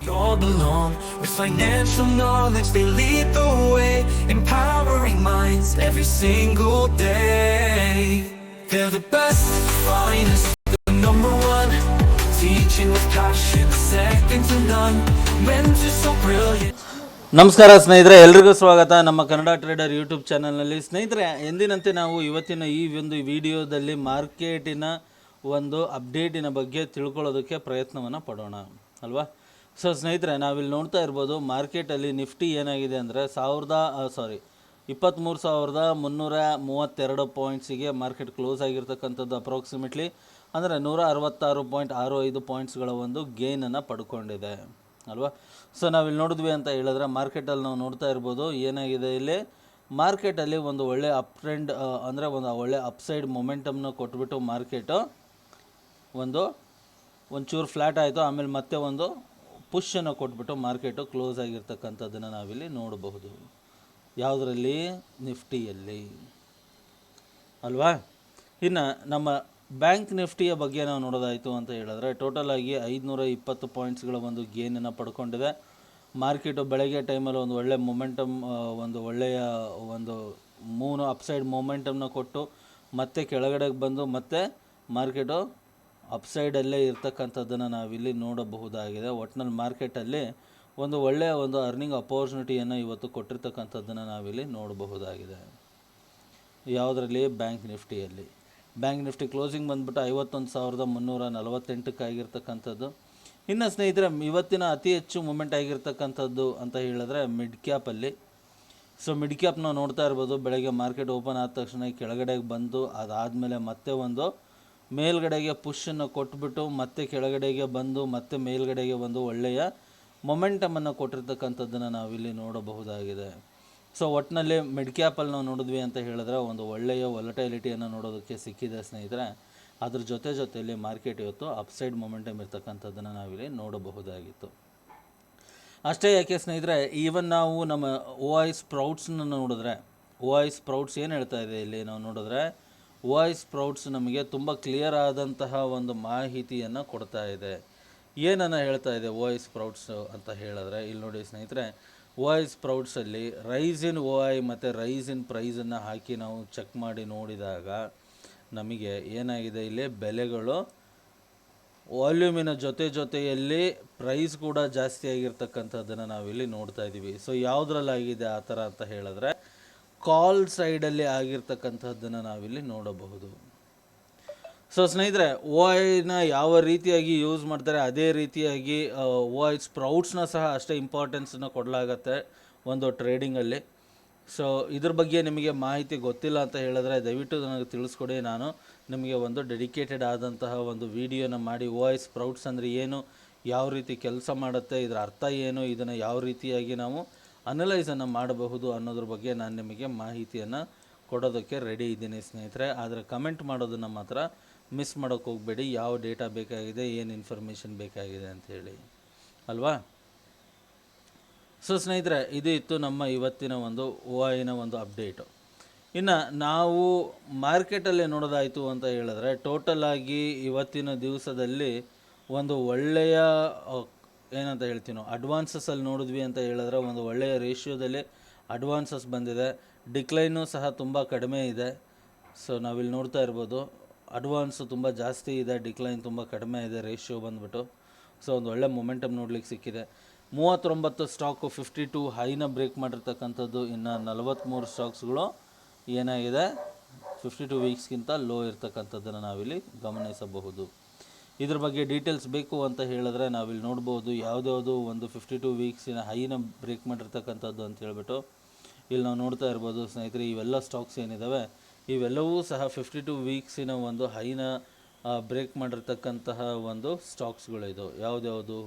We all belong with financial knowledge, they lead the way, empowering minds every single day. They're the best, finest, the number one, teaching with passion, second to none. Mentors so brilliant. ನಮಸ್ಕಾರ ಸ್ನೇಹಿತರೆ ಎಲ್ರಿಗೂ ಸ್ವಾಗತ ನಮ್ಮ Kannada trader YouTube ಚಾನಲ್ನಲ್ಲಿ ಸ್ನೇಹಿತರೆ ಎಂದಿನಂತೆ ನಾವು ಇವತ್ತಿನ ಈ ಒಂದು ವಿಡಿಯೋದಲ್ಲಿ ಮಾರ್ಕೆಟಿನ ಒಂದು ಅಪ್ಡೇಟಿನ ಬಗ್ಗೆ ತಿಳ್ಕೊಳ್ಳೋದಕ್ಕೆ ಪ್ರಯತ್ನವನ್ನು ಪಡೋಣ ಅಲ್ವಾ ಸೊ ಸ್ನೇಹಿತರೆ, ನಾವಿಲ್ಲಿ ನೋಡ್ತಾ ಇರ್ಬೋದು ಮಾರ್ಕೆಟಲ್ಲಿ ನಿಫ್ಟಿ ಏನಾಗಿದೆ ಅಂದರೆ ಸಾವಿರದ ಸಾರಿ ಇಪ್ಪತ್ತ್ಮೂರು ಸಾವಿರದ ಮುನ್ನೂರ ಮೂವತ್ತೆರಡು ಪಾಯಿಂಟ್ಸಿಗೆ ಮಾರ್ಕೆಟ್ ಕ್ಲೋಸ್ ಆಗಿರ್ತಕ್ಕಂಥದ್ದು ಅಪ್ರಾಕ್ಸಿಮೇಟ್ಲಿ ಅಂದರೆ ನೂರ ಅರವತ್ತಾರು ಪಾಯಿಂಟ್ ಆರು ಐದು ಪಾಯಿಂಟ್ಸ್ಗಳ ಒಂದು ಗೇನನ್ನು ಪಡ್ಕೊಂಡಿದೆ. ಅಲ್ವಾ? ಸೊ ನಾವಿಲ್ಲಿ ನೋಡಿದ್ವಿ ಅಂತ ಹೇಳಿದ್ರೆ ಮಾರ್ಕೆಟಲ್ಲಿ ನಾವು ನೋಡ್ತಾ ಇರ್ಬೋದು, ಏನಾಗಿದೆ ಇಲ್ಲಿ? ಮಾರ್ಕೆಟಲ್ಲಿ ಒಂದು ಒಳ್ಳೆ ಅಪ್ ಟ್ರೆಂಡ್ ಅಂದರೆ ಒಂದು ಒಳ್ಳೆ ಅಪ್ಸೈಡ್ ಮೊಮೆಂಟಮ್ನ ಕೊಟ್ಬಿಟ್ಟು ಮಾರ್ಕೆಟು ಒಂದು, ಒಂಚೂರು ಫ್ಲ್ಯಾಟ್ ಆಯಿತು, ಆಮೇಲೆ ಮತ್ತೆ ಒಂದು ಪುಷನ್ನು ಕೊಟ್ಬಿಟ್ಟು ಮಾರ್ಕೆಟು ಕ್ಲೋಸ್ ಆಗಿರ್ತಕ್ಕಂಥದ್ದನ್ನು ನಾವಿಲ್ಲಿ ನೋಡಬಹುದು. ಯಾವುದರಲ್ಲಿ? ನಿಫ್ಟಿಯಲ್ಲಿ. ಅಲ್ವಾ? ಇನ್ನು ನಮ್ಮ ಬ್ಯಾಂಕ್ ನಿಫ್ಟಿಯ ಬಗ್ಗೆ ನಾವು ನೋಡೋದಾಯಿತು ಅಂತ ಹೇಳಿದ್ರೆ, ಟೋಟಲ್ ಆಗಿ ಐದುನೂರ ಇಪ್ಪತ್ತು ಪಾಯಿಂಟ್ಸ್ಗಳ ಒಂದು ಗೇನನ್ನು ಪಡ್ಕೊಂಡಿದೆ. ಮಾರ್ಕೆಟು ಬೆಳಗ್ಗೆ ಟೈಮಲ್ಲಿ ಒಂದು ಒಳ್ಳೆ ಮೊಮೆಂಟಮ್ ಒಂದು ಒಳ್ಳೆಯ, ಒಂದು ಮೂನು ಅಪ್ಸೈಡ್ ಮೊಮೆಂಟಮ್ನ ಕೊಟ್ಟು ಮತ್ತೆ ಕೆಳಗಡೆಗೆ ಬಂದು ಮತ್ತೆ ಮಾರ್ಕೆಟು ಅಪ್ಸೈಡಲ್ಲೇ ಇರ್ತಕ್ಕಂಥದ್ದನ್ನು ನಾವಿಲ್ಲಿ ನೋಡಬಹುದಾಗಿದೆ. ಒಟ್ನಲ್ಲಿ ಮಾರ್ಕೆಟಲ್ಲಿ ಒಂದು ಒಳ್ಳೆಯ ಒಂದು ಅರ್ನಿಂಗ್ ಅಪೋರ್ಚುನಿಟಿಯನ್ನು ಇವತ್ತು ಕೊಟ್ಟಿರ್ತಕ್ಕಂಥದ್ದನ್ನು ನಾವಿಲ್ಲಿ ನೋಡಬಹುದಾಗಿದೆ. ಯಾವುದರಲ್ಲಿ? ಬ್ಯಾಂಕ್ ನಿಫ್ಟಿಯಲ್ಲಿ. ಬ್ಯಾಂಕ್ ನಿಫ್ಟಿ ಕ್ಲೋಸಿಂಗ್ ಬಂದ್ಬಿಟ್ಟು ಐವತ್ತೊಂದು ಸಾವಿರದ ಮುನ್ನೂರ ನಲವತ್ತೆಂಟಕ್ಕೆ ಆಗಿರ್ತಕ್ಕಂಥದ್ದು ಇನ್ನು ಸ್ನೇಹಿತರೆ, ಇವತ್ತಿನ ಅತಿ ಹೆಚ್ಚು ಮೂಮೆಂಟ್ ಆಗಿರ್ತಕ್ಕಂಥದ್ದು ಅಂತ ಹೇಳಿದ್ರೆ ಮಿಡ್ ಕ್ಯಾಪಲ್ಲಿ ಸೊ ಮಿಡ್ ಕ್ಯಾಪ್ ನಾವು ನೋಡ್ತಾ ಇರ್ಬೋದು. ಬೆಳಗ್ಗೆ ಮಾರ್ಕೆಟ್ ಓಪನ್ ಆದ ತಕ್ಷಣ ಕೆಳಗಡೆಗೆ ಬಂದು ಅದಾದಮೇಲೆ ಮತ್ತೆ ಒಂದು ಮೇಲ್ಗಡೆಗೆ ಪುಷನ್ನು ಕೊಟ್ಬಿಟ್ಟು ಮತ್ತೆ ಕೆಳಗಡೆಗೆ ಬಂದು ಮತ್ತೆ ಮೇಲ್ಗಡೆಗೆ ಬಂದು ಒಳ್ಳೆಯ ಮೊಮೆಂಟಮನ್ನು ಕೊಟ್ಟಿರ್ತಕ್ಕಂಥದ್ದನ್ನು ನಾವಿಲ್ಲಿ ನೋಡಬಹುದಾಗಿದೆ. ಸೊ ಒಟ್ಟಿನಲ್ಲಿ ಮಿಡ್ ಕ್ಯಾಪಲ್ಲಿ ನಾವು ನೋಡಿದ್ವಿ ಅಂತ ಹೇಳಿದ್ರೆ ಒಂದು ಒಳ್ಳೆಯ ಒಲಟೈಲಿಟಿಯನ್ನು ನೋಡೋದಕ್ಕೆ ಸಿಕ್ಕಿದೆ ಸ್ನೇಹಿತರೆ. ಅದ್ರ ಜೊತೆ ಜೊತೆಯಲ್ಲಿ ಮಾರ್ಕೆಟ್ ಇವತ್ತು ಅಪ್ಸೈಡ್ ಮೊಮೆಂಟಮ್ ಇರ್ತಕ್ಕಂಥದ್ದನ್ನು ನಾವಿಲ್ಲಿ ನೋಡಬಹುದಾಗಿತ್ತು. ಅಷ್ಟೇ ಯಾಕೆ ಸ್ನೇಹಿತರೆ ಈವನ್ ನಾವು ನಮ್ಮ ಓ ಐ ಸ್ಪ್ರೌಟ್ಸನ್ನ ನೋಡಿದ್ರೆ ಓ ಐ ಸ್ಪ್ರೌಟ್ಸ್ ಏನು ಹೇಳ್ತಾ ಇದೆ ಇಲ್ಲಿ ನಾವು ನೋಡಿದ್ರೆ ಓ ಪ್ರೌಡ್ಸ್ ನಮಗೆ ತುಂಬ ಕ್ಲಿಯರ್ ಆದಂತಹ ಒಂದು ಮಾಹಿತಿಯನ್ನು ಕೊಡ್ತಾ ಇದೆ. ಏನನ್ನು ಹೇಳ್ತಾ ಇದೆ ವಾಯ್ಸ್ ಐ ಸ್ಪ್ರೌಟ್ಸ್ ಅಂತ ಹೇಳಿದ್ರೆ, ಇಲ್ಲಿ ನೋಡಿ ಸ್ನೇಹಿತರೆ, ವಾಯ್ಸ್ ಪ್ರೌಡ್ಸಲ್ಲಿ ರೈಸ್ ಇನ್ ಓ ಐ ಮತ್ತು ರೈಸ್ ಇನ್ ಪ್ರೈಸನ್ನು ಹಾಕಿ ನಾವು ಚೆಕ್ ಮಾಡಿ ನೋಡಿದಾಗ ನಮಗೆ ಏನಾಗಿದೆ, ಇಲ್ಲಿ ಬೆಲೆಗಳು ವಾಲ್ಯೂಮಿನ ಜೊತೆ ಜೊತೆಯಲ್ಲಿ ಪ್ರೈಸ್ ಕೂಡ ಜಾಸ್ತಿ ಆಗಿರ್ತಕ್ಕಂಥದ್ದನ್ನು ನಾವಿಲ್ಲಿ ನೋಡ್ತಾ ಇದ್ದೀವಿ ಸೊ ಯಾವುದ್ರಲ್ಲಾಗಿದೆ ಆ ಥರ ಅಂತ ಹೇಳಿದ್ರೆ ಕಾಲ್ ಸೈಡಲ್ಲಿ ಆಗಿರ್ತಕ್ಕಂಥದ್ದನ್ನು ನಾವಿಲ್ಲಿ ನೋಡಬಹುದು. ಸೊ ಸ್ನೇಹಿತರೆ ಓ ಐನ ಯಾವ ರೀತಿಯಾಗಿ ಯೂಸ್ ಮಾಡ್ತಾರೆ, ಅದೇ ರೀತಿಯಾಗಿ ಓ ಐ ಸ್ಪ್ರೌಟ್ಸ್ನ ಸಹ ಅಷ್ಟೇ ಇಂಪಾರ್ಟೆನ್ಸನ್ನು ಕೊಡಲಾಗತ್ತೆ ಒಂದು ಟ್ರೇಡಿಂಗಲ್ಲಿ ಸೊ ಇದ್ರ ಬಗ್ಗೆ ನಿಮಗೆ ಮಾಹಿತಿ ಗೊತ್ತಿಲ್ಲ ಅಂತ ಹೇಳಿದ್ರೆ ದಯವಿಟ್ಟು ನನಗೆ ತಿಳಿಸ್ಕೊಡಿ. ನಾನು ನಿಮಗೆ ಒಂದು ಡೆಡಿಕೇಟೆಡ್ ಆದಂತಹ ಒಂದು ವಿಡಿಯೋನ ಮಾಡಿ ಓ ಐ ಸ್ಪ್ರೌಟ್ಸ್ ಅಂದರೆ ಏನು, ಯಾವ ರೀತಿ ಕೆಲಸ ಮಾಡುತ್ತೆ, ಇದರ ಅರ್ಥ ಏನು, ಇದನ್ನು ಯಾವ ರೀತಿಯಾಗಿ ನಾವು ಅನಲೈಸನ್ನು ಮಾಡಬಹುದು ಅನ್ನೋದ್ರ ಬಗ್ಗೆ ನಾನು ನಿಮಗೆ ಮಾಹಿತಿಯನ್ನು ಕೊಡೋದಕ್ಕೆ ರೆಡಿ ಇದ್ದೀನಿ ಸ್ನೇಹಿತರೆ. ಆದರೆ ಕಮೆಂಟ್ ಮಾಡೋದನ್ನು ಮಾತ್ರ ಮಿಸ್ ಮಾಡೋಕ್ಕೆ ಹೋಗಬೇಡಿ. ಯಾವ ಡೇಟಾ ಬೇಕಾಗಿದೆ, ಏನು ಇನ್ಫಾರ್ಮೇಷನ್ ಬೇಕಾಗಿದೆ ಅಂಥೇಳಿ ಅಲ್ವಾ? ಸೊ ಸ್ನೇಹಿತರೆ, ಇದು ಇತ್ತು ನಮ್ಮ ಇವತ್ತಿನ ಒಂದು ಓ ಒಂದು ಅಪ್ಡೇಟು ಇನ್ನು ನಾವು ಮಾರ್ಕೆಟಲ್ಲಿ ನೋಡೋದಾಯಿತು ಅಂತ ಹೇಳಿದ್ರೆ ಟೋಟಲ್ ಆಗಿ ಇವತ್ತಿನ ದಿವಸದಲ್ಲಿ ಒಂದು ಒಳ್ಳೆಯ ಏನಂತ ಹೇಳ್ತೀನೋ ಅಡ್ವಾನ್ಸಸ್ಸಲ್ಲಿ ನೋಡಿದ್ವಿ ಅಂತ ಹೇಳಿದ್ರೆ ಒಂದು ಒಳ್ಳೆಯ ರೇಷಿಯೋದಲ್ಲಿ ಅಡ್ವಾನ್ಸಸ್ ಬಂದಿದೆ. ಡಿಕ್ಲೈನು ಸಹ ತುಂಬ ಕಡಿಮೆ ಇದೆ. ಸೊ ನಾವಿಲ್ಲಿ ನೋಡ್ತಾ ಇರ್ಬೋದು ಅಡ್ವಾನ್ಸು ತುಂಬ ಜಾಸ್ತಿ ಇದೆ ಡಿಕ್ಲೈನ್ ತುಂಬ ಕಡಿಮೆ ಇದೆ ರೇಷಿಯೋ ಬಂದ್ಬಿಟ್ಟು. ಸೊ ಒಂದು ಒಳ್ಳೆ ಮೊಮೆಂಟಮ್ ನೋಡ್ಲಿಕ್ಕೆ ಸಿಕ್ಕಿದೆ. ಮೂವತ್ತೊಂಬತ್ತು ಸ್ಟಾಕು ಫಿಫ್ಟಿ ಟು ಹೈನ ಬ್ರೇಕ್ ಮಾಡಿರ್ತಕ್ಕಂಥದ್ದು, ಇನ್ನು ನಲವತ್ತ್ಮೂರು ಸ್ಟಾಕ್ಸ್ಗಳು ಏನಾಗಿದೆ? ಫಿಫ್ಟಿ ಟು ವೀಕ್ಸ್ಗಿಂತ ಲೋ ಇರ್ತಕ್ಕಂಥದ್ದನ್ನು ನಾವಿಲ್ಲಿ ಗಮನಿಸಬಹುದು. ಇದ್ರ ಬಗ್ಗೆ ಡೀಟೇಲ್ಸ್ ಬೇಕು ಅಂತ ಹೇಳಿದ್ರೆ ನಾವಿಲ್ಲಿ ನೋಡ್ಬೋದು ಯಾವುದ್ಯಾವುದು ಒಂದು ಫಿಫ್ಟಿ ಟು ವೀಕ್ಸಿನ ಹೈನ ಬ್ರೇಕ್ ಮಾಡಿರ್ತಕ್ಕಂಥದ್ದು ಅಂತ ಹೇಳ್ಬಿಟ್ಟು ಇಲ್ಲಿ ನಾವು ನೋಡ್ತಾ ಇರ್ಬೋದು ಸ್ನೇಹಿತರೆ, ಇವೆಲ್ಲ ಸ್ಟಾಕ್ಸ್ ಏನಿದ್ದಾವೆ ಇವೆಲ್ಲವೂ ಸಹ ಫಿಫ್ಟಿ ಟು ವೀಕ್ಸಿನ ಒಂದು ಹೈನ ಬ್ರೇಕ್ ಮಾಡಿರ್ತಕ್ಕಂತಹ ಒಂದು ಸ್ಟಾಕ್ಸ್ಗಳು ಇದು. ಯಾವುದ್ಯಾವುದು?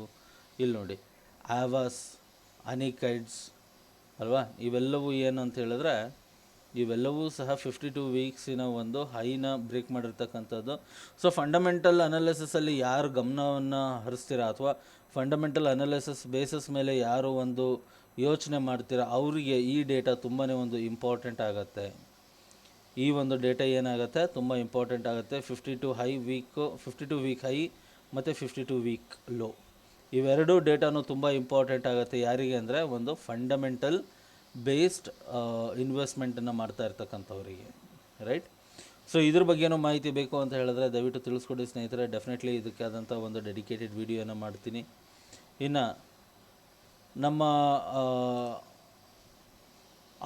ಇಲ್ಲಿ ನೋಡಿ ಆವಾಸ್ ಅನಿಕೈಡ್ಸ್ ಅಲ್ವಾ? ಇವೆಲ್ಲವೂ ಏನು ಅಂತ ಹೇಳಿದ್ರೆ ಇವೆಲ್ಲವೂ ಸಹ ಫಿಫ್ಟಿ ಟು ವೀಕ್ಸಿನ ಒಂದು ಹೈನ ಬ್ರೇಕ್ ಮಾಡಿರ್ತಕ್ಕಂಥದ್ದು. ಸೊ ಫಂಡಮೆಂಟಲ್ ಅನಾಲಿಸಿಸಲ್ಲಿ ಯಾರು ಗಮನವನ್ನು ಹರಿಸ್ತೀರಾ ಅಥವಾ ಫಂಡಮೆಂಟಲ್ ಅನಾಲಿಸಿಸ್ ಬೇಸಸ್ ಮೇಲೆ ಯಾರು ಒಂದು ಯೋಚನೆ ಮಾಡ್ತೀರಾ? ಅವರಿಗೆ ಈ ಡೇಟಾ ತುಂಬಾ ಒಂದು ಇಂಪಾರ್ಟೆಂಟ್ ಆಗುತ್ತೆ. ಈ ಒಂದು ಡೇಟಾ ಏನಾಗುತ್ತೆ? ತುಂಬ ಇಂಪಾರ್ಟೆಂಟ್ ಆಗುತ್ತೆ. Fifty two high week fifty two week high ಮತ್ತು ಫಿಫ್ಟಿ ಟು ವೀಕ್ ಲೋ ಇವೆರಡೂ ಡೇಟಾನು ತುಂಬ ಇಂಪಾರ್ಟೆಂಟ್ ಆಗುತ್ತೆ. ಯಾರಿಗೆ ಅಂದರೆ ಒಂದು ಫಂಡಮೆಂಟಲ್ ಬೇಸ್ಡ್ ಇನ್ವೆಸ್ಟ್ಮೆಂಟನ್ನು ಮಾಡ್ತಾ ಇರ್ತಕ್ಕಂಥವ್ರಿಗೆ ರೈಟ್ ಸೊ ಇದ್ರ ಬಗ್ಗೆನೂ ಮಾಹಿತಿ ಬೇಕು ಅಂತ ಹೇಳಿದ್ರೆ ದಯವಿಟ್ಟು ತಿಳಿಸ್ಕೊಡಿ ಸ್ನೇಹಿತರೆ. ಡೆಫಿನೆಟ್ಲಿ ಇದಕ್ಕೆ ಆದಂಥ ಒಂದು ಡೆಡಿಕೇಟೆಡ್ ವಿಡಿಯೋನ ಮಾಡ್ತೀನಿ. ಇನ್ನು ನಮ್ಮ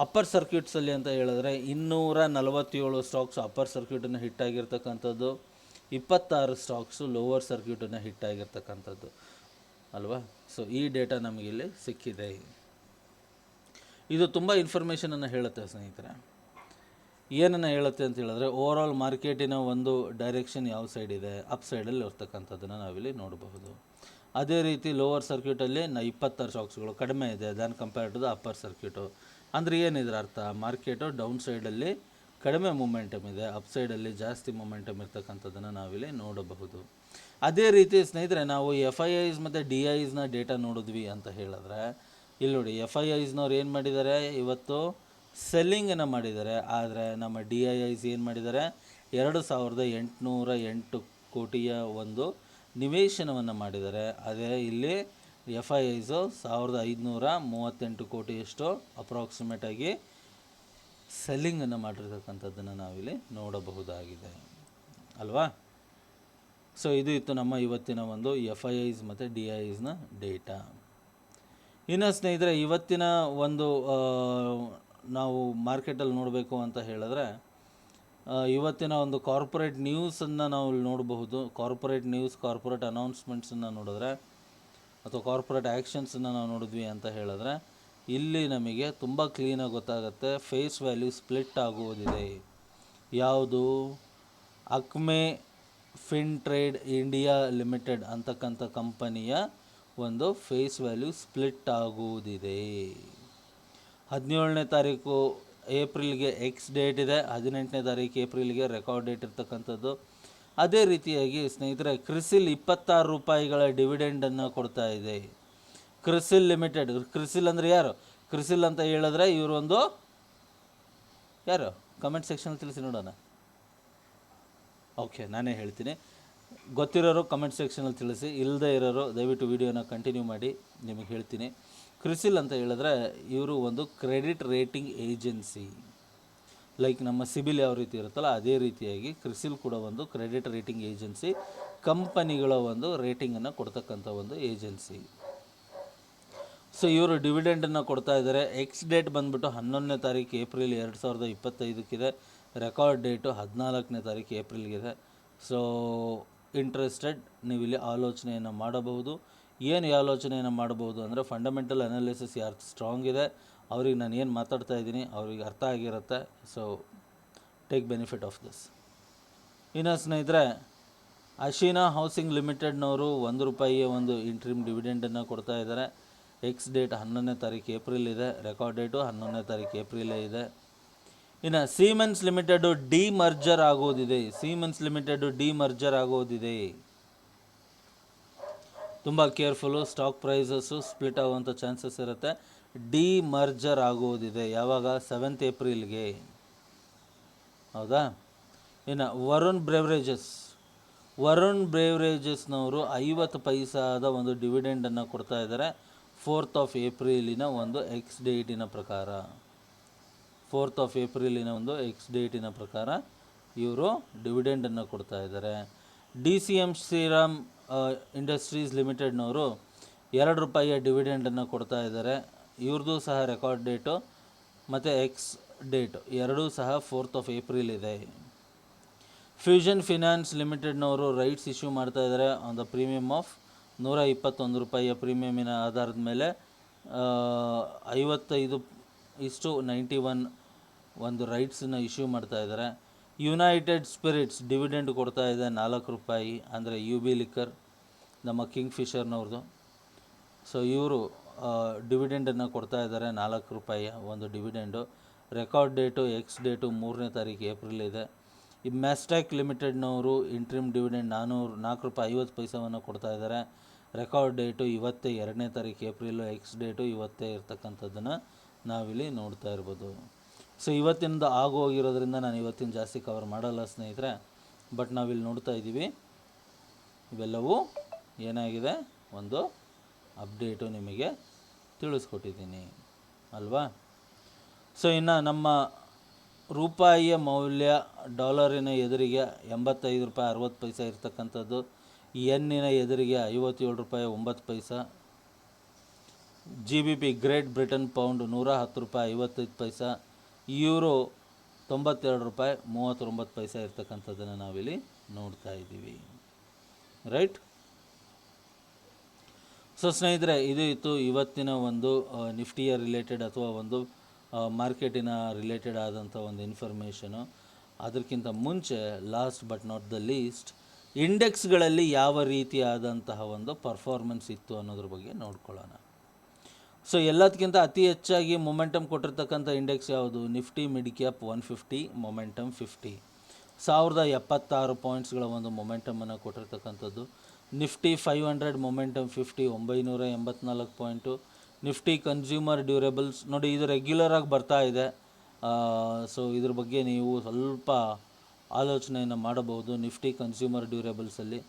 ಅಪ್ಪರ್ ಸರ್ಕ್ಯೂಟ್ಸಲ್ಲಿ ಅಂತ ಹೇಳಿದ್ರೆ ಇನ್ನೂರ ನಲವತ್ತೇಳು ಸ್ಟಾಕ್ಸ್ ಅಪ್ಪರ್ ಸರ್ಕ್ಯೂಟನ್ನು ಹಿಟ್ ಆಗಿರ್ತಕ್ಕಂಥದ್ದು. ಇಪ್ಪತ್ತಾರು ಸ್ಟಾಕ್ಸು ಲೋವರ್ ಸರ್ಕ್ಯೂಟನ್ನು ಹಿಟ್ ಆಗಿರ್ತಕ್ಕಂಥದ್ದು. ಅಲ್ವಾ? ಸೊ ಈ ಡೇಟಾ ನಮಗಿಲ್ಲಿ ಸಿಕ್ಕಿದೆ. ಇದು ತುಂಬ ಇನ್ಫಾರ್ಮೇಷನನ್ನು ಹೇಳುತ್ತೆ ಸ್ನೇಹಿತರೆ. ಏನನ್ನು ಹೇಳುತ್ತೆ ಅಂತ ಹೇಳಿದ್ರೆ ಓವರ್ ಆಲ್ ಮಾರ್ಕೆಟಿನ ಒಂದು ಡೈರೆಕ್ಷನ್ ಯಾವ ಸೈಡ್ ಇದೆ ಅಪ್ ಸೈಡಲ್ಲಿ ಇರ್ತಕ್ಕಂಥದ್ದನ್ನು ನಾವಿಲ್ಲಿ ನೋಡಬಹುದು. ಅದೇ ರೀತಿ ಲೋವರ್ ಸರ್ಕ್ಯೂಟಲ್ಲಿ ನ ಇಪ್ಪತ್ತಾರು ಸ್ಟಾಕ್ಸ್ಗಳು ಕಡಿಮೆ ಇದೆ than compare to the upper circuit ಅಂದರೆ ಏನಿದ್ರ ಅರ್ಥ? ಮಾರ್ಕೆಟು ಡೌನ್ ಸೈಡಲ್ಲಿ ಕಡಿಮೆ ಮೂಮೆಂಟಮ್ ಇದೆ ಅಪ್ ಸೈಡಲ್ಲಿ ಜಾಸ್ತಿ ಮೂಮೆಂಟಮ್ ಇರ್ತಕ್ಕಂಥದ್ದನ್ನು ನಾವಿಲ್ಲಿ ನೋಡಬಹುದು. ಅದೇ ರೀತಿ ಸ್ನೇಹಿತರೆ, ನಾವು ಎಫ್ ಐ ಐಸ್ ಮತ್ತು ಡಿ ಐಸ್ನ ಡೇಟಾ ನೋಡಿದ್ವಿ ಅಂತ ಹೇಳಿದ್ರೆ ಇಲ್ಲಿ ನೋಡಿ ಎಫ್ ಐ ಐಸ್ನವ್ರು ಏನು ಮಾಡಿದ್ದಾರೆ ಇವತ್ತು ಸೆಲ್ಲಿಂಗನ್ನು ಮಾಡಿದ್ದಾರೆ ಆದರೆ ನಮ್ಮ ಡಿ ಐ ಐಸ್ ಏನು ಮಾಡಿದ್ದಾರೆ ಎರಡು ಸಾವಿರದ ಎಂಟುನೂರ ಎಂಟು ಕೋಟಿಯ ಒಂದು ನಿವೇಶನವನ್ನು ಮಾಡಿದ್ದಾರೆ ಅದೇ ಇಲ್ಲಿ ಎಫ್ ಐ ಐಸು ಸಾವಿರದ ಐದುನೂರ ಮೂವತ್ತೆಂಟು ಕೋಟಿಯಷ್ಟು ಅಪ್ರಾಕ್ಸಿಮೇಟಾಗಿ ಸೆಲ್ಲಿಂಗನ್ನು ಮಾಡಿರ್ತಕ್ಕಂಥದ್ದನ್ನು ನಾವಿಲ್ಲಿ ನೋಡಬಹುದಾಗಿದೆ. ಅಲ್ವಾ? ಸೊ ಇದು ಇತ್ತು ನಮ್ಮ ಇವತ್ತಿನ ಒಂದು ಎಫ್ ಐ ಐಸ್ ಮತ್ತು ಡಿ ಐ ಐಸ್ನ ಡೇಟಾ ಇನ್ನು ಸ್ನೇಹಿತರೆ, ಇವತ್ತಿನ ಒಂದು ನಾವು ಮಾರ್ಕೆಟಲ್ಲಿ ನೋಡಬೇಕು ಅಂತ ಹೇಳಿದ್ರೆ ಇವತ್ತಿನ ಒಂದು ಕಾರ್ಪೊರೇಟ್ ನ್ಯೂಸನ್ನು ನಾವು ಇಲ್ಲಿ ನೋಡಬಹುದು. ಕಾರ್ಪೊರೇಟ್ ನ್ಯೂಸ್, ಕಾರ್ಪೊರೇಟ್ ಅನೌನ್ಸ್ಮೆಂಟ್ಸನ್ನು ನೋಡಿದ್ರೆ, ಅಥವಾ ಕಾರ್ಪೊರೇಟ್ ಆ್ಯಕ್ಷನ್ಸನ್ನು ನಾವು ನೋಡಿದ್ವಿ ಅಂತ ಹೇಳಿದ್ರೆ, ಇಲ್ಲಿ ನಮಗೆ ತುಂಬ ಕ್ಲೀನಾಗಿ ಗೊತ್ತಾಗುತ್ತೆ. ಫೇಸ್ ವ್ಯಾಲ್ಯೂ ಸ್ಪ್ಲಿಟ್ ಆಗುವುದಿದೆ. ಯಾವುದು? Acme fin trade India limited ಅಂತಕ್ಕಂಥ ಕಂಪನಿಯ ಒಂದು ಫೇಸ್ ವ್ಯಾಲ್ಯೂ ಸ್ಪ್ಲಿಟ್ ಆಗುವುದಿದೆ. ಹದಿನೇಳನೇ ತಾರೀಕು ಏಪ್ರಿಲ್ಗೆ ಎಕ್ಸ್ ಡೇಟ್ ಇದೆ, ಹದಿನೆಂಟನೇ ತಾರೀಕು ಏಪ್ರಿಲ್ಗೆ ರೆಕಾರ್ಡ್ ಡೇಟ್ ಇರ್ತಕ್ಕಂಥದ್ದು. ಅದೇ ರೀತಿಯಾಗಿ ಸ್ನೇಹಿತರೆ ಕ್ರಿಸಿಲ್ ಇಪ್ಪತ್ತಾರು ರೂಪಾಯಿಗಳ ಡಿವಿಡೆಂಡನ್ನು ಕೊಡ್ತಾ ಇದೆ. ಕ್ರಿಸಿಲ್ ಲಿಮಿಟೆಡ್ ಕ್ರಿಸಿಲ್ ಅಂದರೆ ಯಾರು? ಕ್ರಿಸಿಲ್ ಅಂತ ಹೇಳಿದ್ರೆ ಇವರೊಂದು ಯಾರು? ಕಮೆಂಟ್ ಸೆಕ್ಷನ್ ತಿಳಿಸಿ ನೋಡೋಣ. ಓಕೆ ನಾನೇ ಹೇಳ್ತೀನಿ. ಗೊತ್ತಿರೋರು ಕಮೆಂಟ್ ಸೆಕ್ಷನಲ್ಲಿ ತಿಳಿಸಿ ಇಲ್ಲದೇ ಇರೋರು ದಯವಿಟ್ಟು ವಿಡಿಯೋನ ಕಂಟಿನ್ಯೂ ಮಾಡಿ, ನಿಮಗೆ ಹೇಳ್ತೀನಿ. ಕ್ರಿಸಿಲ್ ಅಂತ ಹೇಳಿದ್ರೆ, ಇವರು ಒಂದು ಕ್ರೆಡಿಟ್ ರೇಟಿಂಗ್ ಏಜೆನ್ಸಿ ಲೈಕ್ ನಮ್ಮ ಸಿಬಿಲ್ ಯಾವ ರೀತಿ ಇರುತ್ತಲ್ಲ, ಅದೇ ರೀತಿಯಾಗಿ ಕ್ರಿಸಿಲ್ ಕೂಡ ಒಂದು ಕ್ರೆಡಿಟ್ ರೇಟಿಂಗ್ ಏಜೆನ್ಸಿ ಕಂಪನಿಗಳ ಒಂದು ರೇಟಿಂಗನ್ನು ಕೊಡ್ತಕ್ಕಂಥ ಒಂದು ಏಜೆನ್ಸಿ ಸೊ ಇವರು ಡಿವಿಡೆಂಡನ್ನು ಕೊಡ್ತಾ ಇದ್ದಾರೆ. ಎಕ್ಸ್ ಡೇಟ್ ಬಂದುಬಿಟ್ಟು ಹನ್ನೊಂದನೇ ತಾರೀಕು ಏಪ್ರಿಲ್ ಎರಡು ಸಾವಿರದ ಇಪ್ಪತ್ತೈದಕ್ಕಿದೆ. ರೆಕಾರ್ಡ್ ಡೇಟು ಹದಿನಾಲ್ಕನೇ ತಾರೀಕು ಏಪ್ರಿಲ್ಗಿದೆ ಸೊ ಇಂಟ್ರೆಸ್ಟೆಡ್ ನೀವು ಇಲ್ಲಿ ಆಲೋಚನೆಯನ್ನು ಮಾಡಬಹುದು. ಏನು ಆಲೋಚನೆಯನ್ನು ಮಾಡಬಹುದು ಅಂದರೆ ಫಂಡಮೆಂಟಲ್ ಅನಾಲಿಸಿಸ್ ಯಾರು ಸ್ಟ್ರಾಂಗ್ ಇದೆ, ಅವ್ರಿಗೆ ನಾನು ಏನು ಮಾತಾಡ್ತಾ ಇದ್ದೀನಿ, ಅವ್ರಿಗೆ ಅರ್ಥ ಆಗಿರುತ್ತೆ. So take benefit of this ಇನ್ನು ಸ್ನೇಹಿತರೆ, ಅಶೀನಾ ಹೌಸಿಂಗ್ ಲಿಮಿಟೆಡ್ನವರು ಒಂದು ರೂಪಾಯಿಯ ಒಂದು ಇಂಟ್ರಿಮ್ ಡಿವಿಡೆಂಡನ್ನು ಕೊಡ್ತಾ ಇದ್ದಾರೆ. ಎಕ್ಸ್ ಡೇಟ್ ಹನ್ನೊಂದನೇ ತಾರೀಕು ಏಪ್ರಿಲ್ ಇದೆ ರೆಕಾರ್ಡ್ ಡೇಟು ಹನ್ನೊಂದನೇ ತಾರೀಕು ಏಪ್ರಿಲೇ ಇದೆ. ಇನ್ನು ಸೀಮೆನ್ಸ್ ಲಿಮಿಟೆಡು ಡಿ ಮರ್ಜರ್ ಆಗೋದಿದೆ. ಸೀಮೆನ್ಸ್ ಲಿಮಿಟೆಡು ಡಿ ಮರ್ಜರ್ ಆಗೋದಿದೆ. ತುಂಬ ಕೇರ್ಫುಲ್ಲು ಸ್ಟಾಕ್ ಪ್ರೈಸಸ್ಸು ಸ್ಪ್ಲಿಟ್ ಆಗುವಂಥ ಚಾನ್ಸಸ್ ಇರುತ್ತೆ. ಡಿ ಮರ್ಜರ್ ಆಗೋದಿದೆ ಯಾವಾಗ? ಸೆವೆಂತ್ ಏಪ್ರಿಲ್ಗೆ ಹೌದಾ? ಇನ್ನು ವರುಣ್ ಬ್ರೆವರೇಜಸ್ ವರುಣ್ ಬ್ರೇವರೇಜಸ್ನವರು ಐವತ್ತು ಪೈಸಾದ ಒಂದು ಡಿವಿಡೆಂಡನ್ನು ಕೊಡ್ತಾ ಇದ್ದಾರೆ. ಫೋರ್ತ್ ಆಫ್ ಏಪ್ರಿಲಿನ ಒಂದು ಎಕ್ಸ್ ಡೇಟಿನ ಪ್ರಕಾರ. ಫೋರ್ತ್ ಆಫ್ ಏಪ್ರಿಲಿನ ಒಂದು ಎಕ್ಸ್ ಡೇಟಿನ ಪ್ರಕಾರ ಇವರು ಡಿವಿಡೆಂಡನ್ನು ಕೊಡ್ತಾ ಇದ್ದಾರೆ. D C M Shriram Industries ಲಿಮಿಟೆಡ್ನವರು ಎರಡು ರೂಪಾಯಿಯ ಡಿವಿಡೆಂಡನ್ನು ಕೊಡ್ತಾ ಇದ್ದಾರೆ. ಇವ್ರದ್ದು ಸಹ ರೆಕಾರ್ಡ್ ಡೇಟು ಮತ್ತು ಎಕ್ಸ್ ಡೇಟು ಎರಡೂ ಸಹ ಫೋರ್ತ್ ಆಫ್ ಏಪ್ರಿಲ್ ಇದೆ. ಫ್ಯೂಷನ್ ಫಿನಾನ್ಸ್ ಲಿಮಿಟೆಡ್ನವರು ರೈಟ್ಸ್ ಇಶ್ಯೂ ಮಾಡ್ತಾ ಇದ್ದಾರೆ. ಆನ್ ದ ಪ್ರೀಮಿಯಮ್ ಆಫ್ ನೂರ ಇಪ್ಪತ್ತೊಂದು ರೂಪಾಯಿಯ ಪ್ರೀಮಿಯಮಿನ ಆಧಾರದ ಮೇಲೆ ಐವತ್ತೈದು ಇಷ್ಟು ನೈಂಟಿ ಒನ್ ಒಂದು ರೈಟ್ಸನ್ನ ಇಶ್ಯೂ ಮಾಡ್ತಾ ಇದ್ದಾರೆ ಯುನೈಟೆಡ್ ಸ್ಪಿರಿಟ್ಸ್ ಡಿವಿಡೆಂಡ್ ಕೊಡ್ತಾ ಇದೆ ನಾಲ್ಕು ರೂಪಾಯಿ, ಅಂದರೆ ಯು ಬಿ ಲಿಕ್ಕರ್ ನಮ್ಮ ಕಿಂಗ್ ಫಿಶರ್ನವ್ರದ್ದು ಸೊ ಇವರು ಡಿವಿಡೆಂಡನ್ನು ಕೊಡ್ತಾ ಇದ್ದಾರೆ ನಾಲ್ಕು ರೂಪಾಯಿಯ ಒಂದು dividend record date ex date ಮೂರನೇ ತಾರೀಕು ಏಪ್ರಿಲ್ ಇದೆ. ಈ ಮ್ಯಾಸ್ಟ್ಯಾಕ್ ಲಿಮಿಟೆಡ್ನವರು ಇಂಟ್ರಿಮ್ ಡಿವಿಡೆಂಡ್ ನಾನ್ನೂರು ನಾಲ್ಕು ರೂಪಾಯಿ ಐವತ್ತು ಪೈಸವನ್ನು ಕೊಡ್ತಾ ಇದ್ದಾರೆ ರೆಕಾರ್ಡ್ ಡೇಟು ಇವತ್ತೇ ಎರಡನೇ ತಾರೀಕು ಏಪ್ರಿಲು ಎಕ್ಸ್ ಡೇಟು ಇವತ್ತೇ ಇರ್ತಕ್ಕಂಥದ್ದನ್ನು ನಾವಿಲ್ಲಿ ನೋಡ್ತಾ ಇರ್ಬೋದು. ಸೊ ಇವತ್ತಿಂದ ಆಗೋಗಿರೋದ್ರಿಂದ ನಾನು ಇವತ್ತಿನ ಜಾಸ್ತಿ ಕವರ್ ಮಾಡಲ್ಲ ಸ್ನೇಹಿತರೆ. ಬಟ್ ನಾವಿಲ್ಲಿ ನೋಡ್ತಾ ಇದ್ದೀವಿ. ಇವೆಲ್ಲವೂ ಏನಾಗಿದೆ? ಒಂದು ಅಪ್ಡೇಟು ನಿಮಗೆ ತಿಳಿಸ್ಕೊಟ್ಟಿದ್ದೀನಿ. ಅಲ್ವಾ? ಸೊ ಇನ್ನು ನಮ್ಮ ರೂಪಾಯಿಯ ಮೌಲ್ಯ ಡಾಲರಿನ ಎದುರಿಗೆ ಎಂಬತ್ತೈದು ರೂಪಾಯಿ ಅರವತ್ತು ಪೈಸೆ ಇರ್ತಕ್ಕಂಥದ್ದು. ಎನ್ನಿನ ಎದುರಿಗೆ ಐವತ್ತೇಳು ರೂಪಾಯಿ ಒಂಬತ್ತು ಪೈಸ. G B P Great Britain pound ನೂರ ಹತ್ತು ರೂಪಾಯಿ ಐವತ್ತೈದು ಪೈಸೆ. ಯೂರೋ ತೊಂಬತ್ತೆರಡು ರೂಪಾಯಿ, ಮೂವತ್ತೊಂಬತ್ತು ಪೈಸೆ ಇರ್ತಕ್ಕಂಥದ್ದನ್ನು ನಾವಿಲ್ಲಿ ನೋಡ್ತಾ ಇದ್ದೀವಿ. ರೈಟ್ ಸೊ ಸ್ನೇಹಿತರೆ, ಇದು ಇತ್ತು ಇವತ್ತಿನ ಒಂದು ನಿಫ್ಟಿಯ ರಿಲೇಟೆಡ್ ಅಥವಾ ಒಂದು ಮಾರ್ಕೆಟಿನ ರಿಲೇಟೆಡ್ ಆದಂಥ ಒಂದು ಇನ್ಫಾರ್ಮೇಷನು ಅದಕ್ಕಿಂತ ಮುಂಚೆ last but not the least ಇಂಡೆಕ್ಸ್ಗಳಲ್ಲಿ ಯಾವ ರೀತಿಯಾದಂತಹ ಒಂದು ಪರ್ಫಾರ್ಮೆನ್ಸ್ ಇತ್ತು ಅನ್ನೋದ್ರ ಬಗ್ಗೆ ನೋಡ್ಕೊಳ್ಳೋಣ. ಸೊ ಎಲ್ಲದಕ್ಕಿಂತ ಅತಿ ಹೆಚ್ಚಾಗಿ ಮೊಮೆಂಟಮ್ ಕೊಟ್ಟಿರ್ತಕ್ಕಂಥ ಇಂಡೆಕ್ಸ್ ಯಾವುದು? Nifty mid cap one fifty momentum fifty ಸಾವಿರದ ಎಪ್ಪತ್ತಾರು ಪಾಯಿಂಟ್ಸ್ಗಳ ಒಂದು ಮೊಮೆಂಟಮನ್ನು ಕೊಟ್ಟಿರ್ತಕ್ಕಂಥದ್ದು. Nifty five hundred momentum fifty ಒಂಬೈನೂರ ಎಂಬತ್ನಾಲ್ಕು ಪಾಯಿಂಟು ನಿಫ್ಟಿ ಕನ್ಸ್ಯೂಮರ್ ಡ್ಯೂರೇಬಲ್ಸ್ ನೋಡಿ, ಇದು ರೆಗ್ಯುಲರ್ ಆಗಿ ಬರ್ತಾ ಇದೆ. ಸೊ ಇದ್ರ ಬಗ್ಗೆ ನೀವು ಸ್ವಲ್ಪ ಆಲೋಚನೆಯನ್ನು ಮಾಡಬಹುದು. ನಿಫ್ಟಿ ಕನ್ಸ್ಯೂಮರ್ ಡ್ಯೂರೇಬಲ್ಸಲ್ಲಿ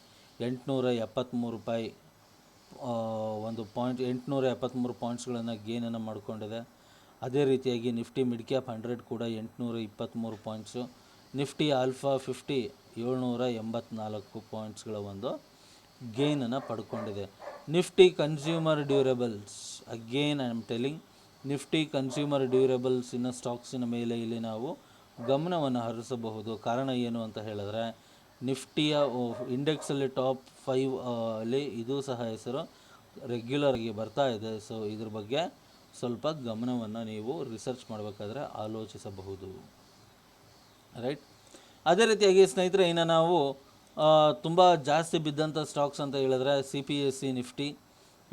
ಎಂಟುನೂರ ಎಪ್ಪತ್ತ್ಮೂರು ರೂಪಾಯಿ ಒಂದು ಪಾಯಿಂಟ್, ಎಂಟುನೂರ ಎಪ್ಪತ್ತ್ಮೂರು ಪಾಯಿಂಟ್ಸ್ಗಳನ್ನು ಗೇನನ್ನು ಮಾಡಿಕೊಂಡಿದೆ. ಅದೇ ರೀತಿಯಾಗಿ ನಿಫ್ಟಿ ಮಿಡ್ ಕ್ಯಾಪ್ ಹಂಡ್ರೆಡ್ ಕೂಡ ಎಂಟುನೂರ ಇಪ್ಪತ್ತ್ಮೂರು ಪಾಯಿಂಟ್ಸು. ನಿಫ್ಟಿ ಆಲ್ಫಾ ಫಿಫ್ಟಿ ಏಳ್ನೂರ ಎಂಬತ್ನಾಲ್ಕು ಪಾಯಿಂಟ್ಸ್ಗಳ ಒಂದು ಗೇನನ್ನು ಪಡ್ಕೊಂಡಿದೆ. Nifty consumer durables, again I am telling Nifty consumer ಡ್ಯೂರೇಬಲ್ಸಿನ ಸ್ಟಾಕ್ಸಿನ ಮೇಲೆ ಇಲ್ಲಿ ನಾವು ಗಮನವನ್ನು ಹರಿಸಬಹುದು. ಕಾರಣ ಏನು ಅಂತ ಹೇಳಿದ್ರೆ ನಿಫ್ಟಿಯ ಇಂಡೆಕ್ಸಲ್ಲಿ ಟಾಪ್ ಫೈವ್ ಅಲ್ಲಿ ಇದು ಸಹ ಹೆಸರು ರೆಗ್ಯುಲರ್ ಆಗಿ ಬರ್ತಾ ಇದೆ. ಸೊ ಇದ್ರ ಬಗ್ಗೆ ಸ್ವಲ್ಪ ಗಮನವನ್ನು ನೀವು ರಿಸರ್ಚ್ ಮಾಡಬೇಕಾದ್ರೆ ಆಲೋಚಿಸಬಹುದು. ರೈಟ್ ಅದೇ ರೀತಿಯಾಗಿ ಸ್ನೇಹಿತರೆ, ಇನ್ನು ನಾವು ತುಂಬ ಜಾಸ್ತಿ ಬಿದ್ದಂಥ ಸ್ಟಾಕ್ಸ್ ಅಂತ ಹೇಳಿದ್ರೆ C P S C Nifty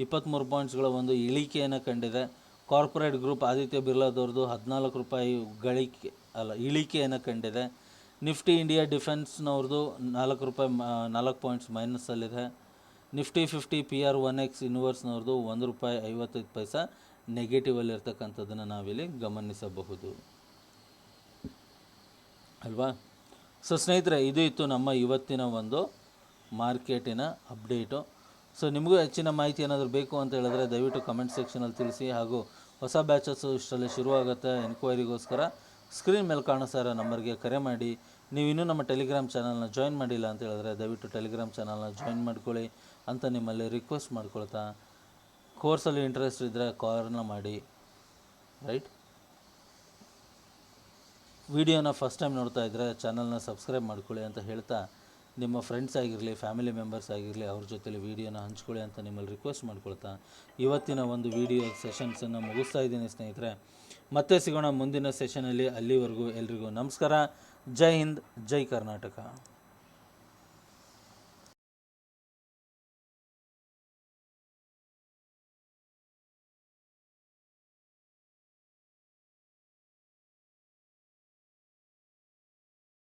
ಇಪ್ಪತ್ತ್ಮೂರು ಪಾಯಿಂಟ್ಸ್ಗಳ ಒಂದು ಇಳಿಕೆಯನ್ನು ಕಂಡಿದೆ. ಕಾರ್ಪೊರೇಟ್ ಗ್ರೂಪ್ ಆದಿತ್ಯ ಬಿರ್ಲಾದವ್ರದ್ದು ಹದಿನಾಲ್ಕು ರೂಪಾಯಿ ಗಳಿಕೆ, ಅಲ್ಲ ಇಳಿಕೆಯನ್ನು ಕಂಡಿದೆ. ನಿಫ್ಟಿ ಇಂಡಿಯಾ ಡಿಫೆನ್ಸ್ನವ್ರದ್ದು ನಾಲ್ಕು ರೂಪಾಯಿ ನಾಲ್ಕು points ಮೈನಸ್ಸಲ್ಲಿದೆ. Nifty fifty P R one X ಯೂನಿವರ್ಸ್ನವ್ರದ್ದು ಒಂದು ರೂಪಾಯಿ ಐವತ್ತೈದು ಪೈಸಾ ನೆಗೆಟಿವಲ್ಲಿ ಇರ್ತಕ್ಕಂಥದ್ದನ್ನು ನಾವಿಲ್ಲಿ ಗಮನಿಸಬಹುದು. ಅಲ್ವಾ? ಸೊ ಸ್ನೇಹಿತರೆ, ಇದು ಇತ್ತು ನಮ್ಮ ಇವತ್ತಿನ ಒಂದು ಮಾರ್ಕೆಟಿನ ಅಪ್ಡೇಟು. ಸೊ ನಿಮಗೂ ಹೆಚ್ಚಿನ ಮಾಹಿತಿ ಏನಾದರೂ ಬೇಕು ಅಂತ ಹೇಳಿದ್ರೆ ದಯವಿಟ್ಟು ಕಮೆಂಟ್ ಸೆಕ್ಷನಲ್ಲಿ ತಿಳಿಸಿ ಹಾಗೂ ಹೊಸ ಬ್ಯಾಚಸ್ಸು ಇಷ್ಟರಲ್ಲಿ ಶುರುವಾಗುತ್ತೆ ಎನ್ಕ್ವೈರಿಗೋಸ್ಕರ. ಸ್ಕ್ರೀನ್ ಮೇಲೆ ಕಾಣಿಸ್ತಾ ಇರೋ ನಂಬರ್ಗೆ ಕರೆ ಮಾಡಿ. ನೀವು ಇನ್ನೂ ನಮ್ಮ ಟೆಲಿಗ್ರಾಮ್ ಚಾನಲ್ನ ಜಾಯಿನ್ ಮಾಡಿಲ್ಲ ಅಂತ ಹೇಳಿದ್ರೆ ದಯವಿಟ್ಟು ಟೆಲಿಗ್ರಾಮ್ ಚಾನಲ್ನ ಜಾಯಿನ್ ಮಾಡ್ಕೊಳ್ಳಿ ಅಂತ ನಿಮ್ಮಲ್ಲಿ ರಿಕ್ವೆಸ್ಟ್ ಮಾಡ್ಕೊಳ್ತಾ. ಕೋರ್ಸಲ್ಲಿ ಇಂಟ್ರೆಸ್ಟ್ ಇದ್ದರೆ ಕಾಲ್ನ ಮಾಡಿ. ರೈಟ್ ವಿಡಿಯೋನ ಫಸ್ಟ್ ಟೈಮ್ ನೋಡ್ತಾ ಇದ್ದರೆ ಚಾನಲ್ನ ಸಬ್ಸ್ಕ್ರೈಬ್ ಮಾಡ್ಕೊಳ್ಳಿ ಅಂತ ಹೇಳ್ತಾ. ನಿಮ್ಮ ಫ್ರೆಂಡ್ಸ್ ಆಗಿರಲಿ ಫ್ಯಾಮಿಲಿ ಮೆಂಬರ್ಸ್ ಆಗಿರಲಿ, ಅವ್ರ ಜೊತೆಲಿ ವೀಡಿಯೋನ ಹಂಚ್ಕೊಳ್ಳಿ ಅಂತ ನಿಮ್ಮಲ್ಲಿ ರಿಕ್ವೆಸ್ಟ್ ಮಾಡ್ಕೊಳ್ತಾ. ಇವತ್ತಿನ ಒಂದು ವಿಡಿಯೋ ಸೆಷನ್ಸನ್ನು ಮುಗಿಸ್ತಾ ಇದ್ದೀನಿ ಸ್ನೇಹಿತರೆ. ಮತ್ತೆ ಸಿಗೋಣ ಮುಂದಿನ ಸೆಷನಲ್ಲಿ ಅಲ್ಲಿವರೆಗೂ ಎಲ್ರಿಗೂ ನಮಸ್ಕಾರ. ಜೈ ಹಿಂದ್, ಜೈ ಕರ್ನಾಟಕ.